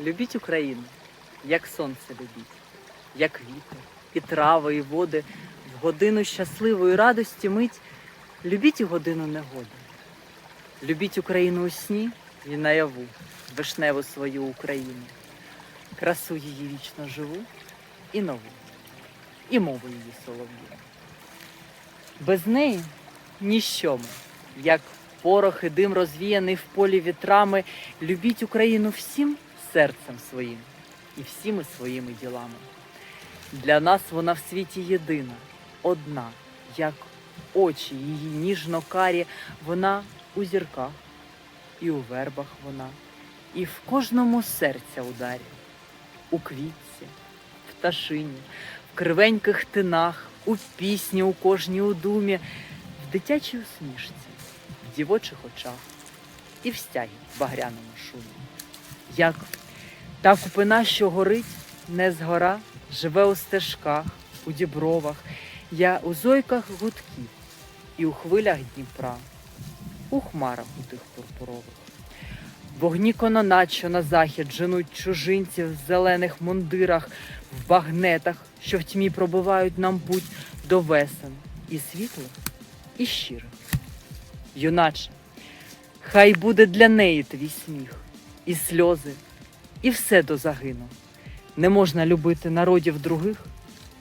Любіть Україну, як сонце любіть, як вітер, і трави, і води, в годину щасливої радості мить, любіть і годину негоди. Любіть Україну у сні і наяву, вишневу свою Україну, красу її вічно живу і нову, і мову її солов'ю. Без неї ніщо ми, як порох і дим розвіяний в полі вітрами, любіть Україну всім серцем своїм і всіми своїми ділами. Для нас вона в світі єдина, одна, як очі її ніжно карі, вона у зірках, і у вербах вона, і в кожному серця ударі, у квітці, в пташині, в кривеньких тинах, у пісні у кожній у думі, в дитячій усмішці, в дівочих очах і в стягі багряному шумі. Як та купина, що горить, не згора, живе у стежках, у дібровах, я у зойках гудків і у хвилях Дніпра, у хмарах у тих пурпурових. Вогні кононат, що на захід женуть чужинців в зелених мундирах, в багнетах, що в тьмі пробивають нам путь до весен і світлих, і щирих. Юначе, хай буде для неї твій сміх, і сльози, і все до загину. Не можна любити народів других,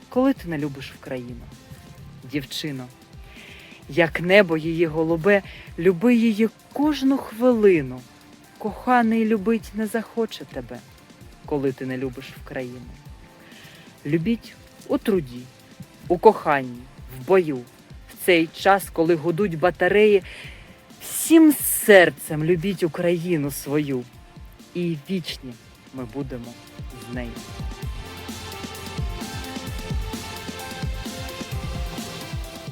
коли ти не любиш в країну. Дівчино, як небо її голубе, люби її кожну хвилину. Коханий любить не захоче тебе, коли ти не любиш в країну. Любіть у труді, у коханні, в бою, в цей час, коли гудуть батареї, всім серцем любіть Україну свою, і вічні ми будемо з нею.